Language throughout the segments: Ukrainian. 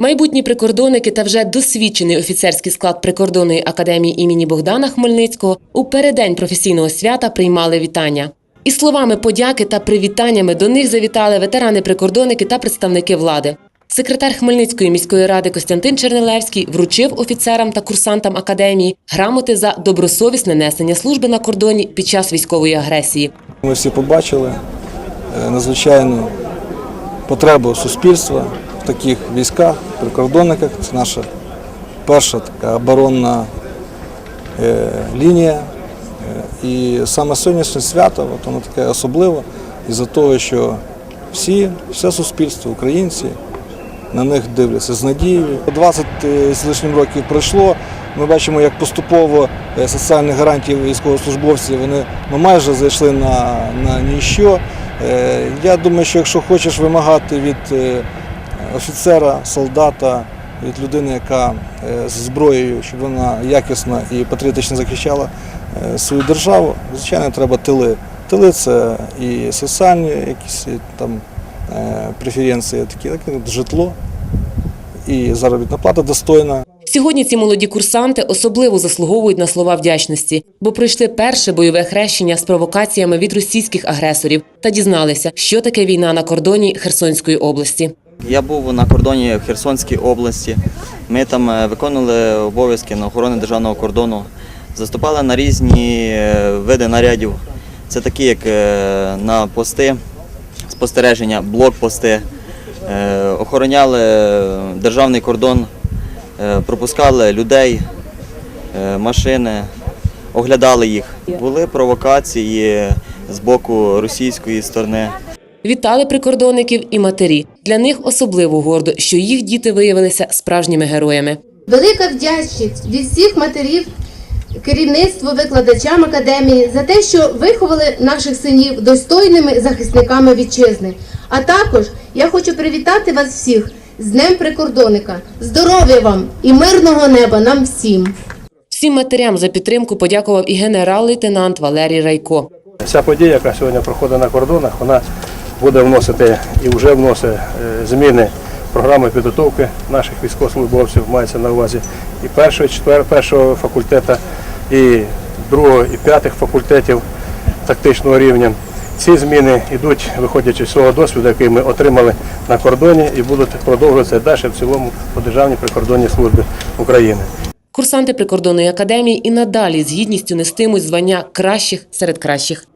Майбутні прикордонники та вже досвідчений офіцерський склад прикордонної академії імені Богдана Хмельницького у переддень професійного свята приймали вітання. Із словами подяки та привітаннями до них завітали ветерани-прикордонники та представники влади. Секретар Хмельницької міської ради Костянтин Чернилевський вручив офіцерам та курсантам академії грамоти за добросовісне несення служби на кордоні під час військової агресії. Ми всі побачили е, надзвичайну потребу суспільства в таких військах, прикордонниках. Це наша перша така оборонна е, лінія. Е, І саме сьогоднішнє свято, воно таке особливе, із-за того, що всі, все суспільство, українці, на них дивляться з надією. 20 з лишнім років пройшло. Ми бачимо, як поступово е, соціальні гарантії військовослужбовців вони ну, майже зайшли на, на ніщо. Е, Я думаю, що якщо хочеш вимагати від е, офіцера, солдата, від людини, яка е, з зброєю, щоб вона якісно і патріотично захищала е, свою державу, звичайно, треба тили. Тили це і соціальні якісь е, там е, преференції, такі, так, як житло і заробітна плата достойна. Сьогодні ці молоді курсанти особливо заслуговують на слова вдячності, бо пройшли перше бойове хрещення з провокаціями від російських агресорів та дізналися, що таке війна на кордоні Херсонської області. Я був на кордоні в Херсонській області. Ми там е, виконували обов'язки на охорони державного кордону, заступали на різні е, види нарядів. Це такі, як е, на пости, спостереження, блокпости, Е, охороняли державний кордон, е, пропускали людей, е, машини, оглядали їх. Були провокації з боку російської сторони. Вітали прикордонників і матері. Для них особливо гордо, що їх діти виявилися справжніми героями. Велика вдячність від всіх матерів, керівництву, викладачам академії за те, що виховали наших синів достойними захисниками вітчизни. А також я хочу привітати вас всіх з Днем прикордонника. Здоров'я вам і мирного неба нам всім! Всім матерям за підтримку подякував і генерал-лейтенант Валерій Райко. Ця подія, яка сьогодні проходить на кордонах, вона буде вносити і вже вносить е, зміни програми підготовки наших військовослужбовців, мається на увазі і першого, четвер, першого факультету, і другого, і п'ятих факультетів тактичного рівня. Ці зміни йдуть, виходячи з свого досвіду, який ми отримали на кордоні, і будуть продовжуватися далі в цілому по Державній прикордонній службі України. Курсанти прикордонної академії і надалі з гідністю нестимуть звання кращих серед кращих.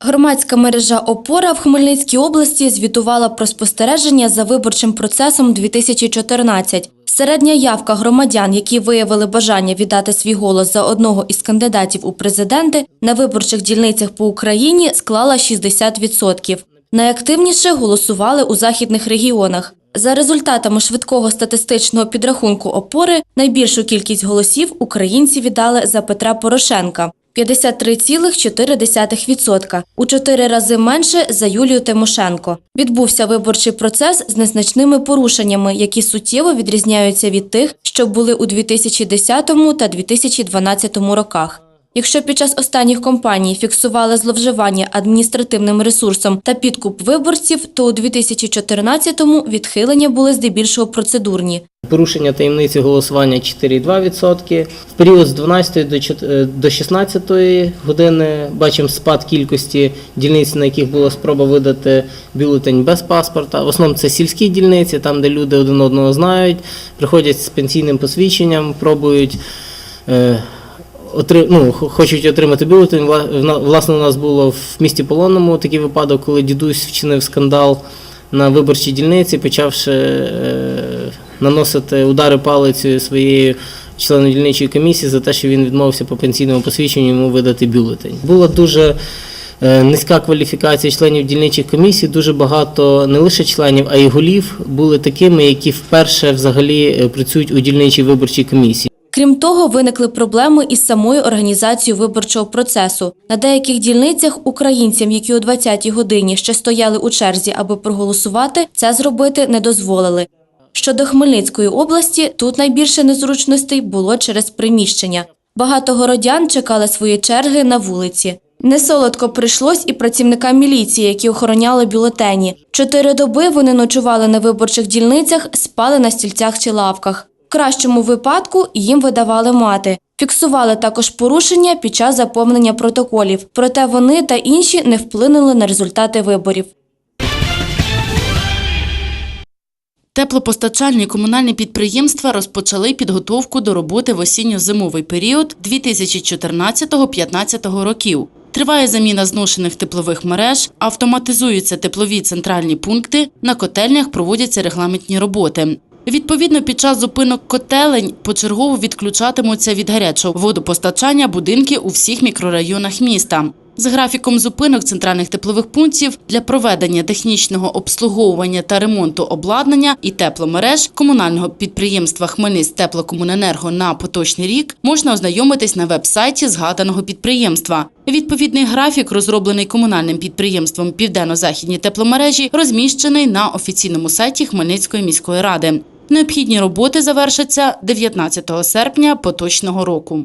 Громадська мережа Опора в Хмельницькій області звітувала про спостереження за виборчим процесом 2014. Середня явка громадян, які виявили бажання віддати свій голос за одного із кандидатів у президенти на виборчих дільницях по Україні склала 60%. Найактивніше голосували у західних регіонах. За результатами швидкого статистичного підрахунку опори найбільшу кількість голосів українці віддали за Петра Порошенка 53,4%, у чотири рази менше за Юлію Тимошенко. Відбувся виборчий процес з незначними порушеннями, які суттєво відрізняються від тих, що були у 2010 та 2012 роках. Якщо під час останніх кампаній фіксували зловживання адміністративним ресурсом та підкуп виборців, то у 2014-му відхилення були здебільшого процедурні. Порушення таємниці голосування 4,2%. В період з 12 до чот- е, до 16 години бачимо спад кількості дільниць, на яких була спроба видати бюлетень без паспорта. В основному це сільські дільниці, там, де люди один одного знають, приходять з пенсійним посвідченням, пробують. Е, отри- ну, хочуть отримати бюлетень. Вла- Власне, у нас було в місті Полонному такий випадок, коли дідусь вчинив скандал на виборчій дільниці, почавши е, наносити удари палицею своєю члену дільничої комісії за те, що він відмовився по пенсійному посвідченню йому видати бюлетень. Була дуже е, низька кваліфікація членів дільничих комісій. Дуже багато не лише членів, а й голів були такими, які вперше взагалі е, працюють у дільничій виборчій комісії. Крім того, виникли проблеми із самою організацією виборчого процесу. На деяких дільницях українцям, які о 20-й годині ще стояли у черзі, аби проголосувати, це зробити не дозволили. Щодо Хмельницької області, тут найбільше незручностей було через приміщення. Багато городян чекали свої черги на вулиці. Несолодко прийшлось і працівникам міліції, які охороняли бюлетені. Чотири доби вони ночували на виборчих дільницях, спали на стільцях чи лавках. Кращому випадку їм видавали мати. Фіксували також порушення під час заповнення протоколів, проте вони та інші не вплинули на результати виборів. Теплопостачальні комунальні підприємства розпочали підготовку до роботи в осінньо-зимовий період 2014-2015 років. Триває заміна зношених теплових мереж, автоматизуються теплові центральні пункти, на котельнях проводяться регламентні роботи. Відповідно, під час зупинок котелень почергово відключатимуться від гарячого водопостачання будинки у всіх мікрорайонах міста. З графіком зупинок центральних теплових пунктів для проведення технічного обслуговування та ремонту обладнання і тепломереж комунального підприємства Хмельництеплокомуненерго на поточний рік можна ознайомитись на веб-сайті згаданого підприємства. Відповідний графік, розроблений комунальним підприємством Південно-Західні тепломережі, розміщений на офіційному сайті Хмельницької міської ради. Необхідні роботи завершаться 19 серпня поточного року.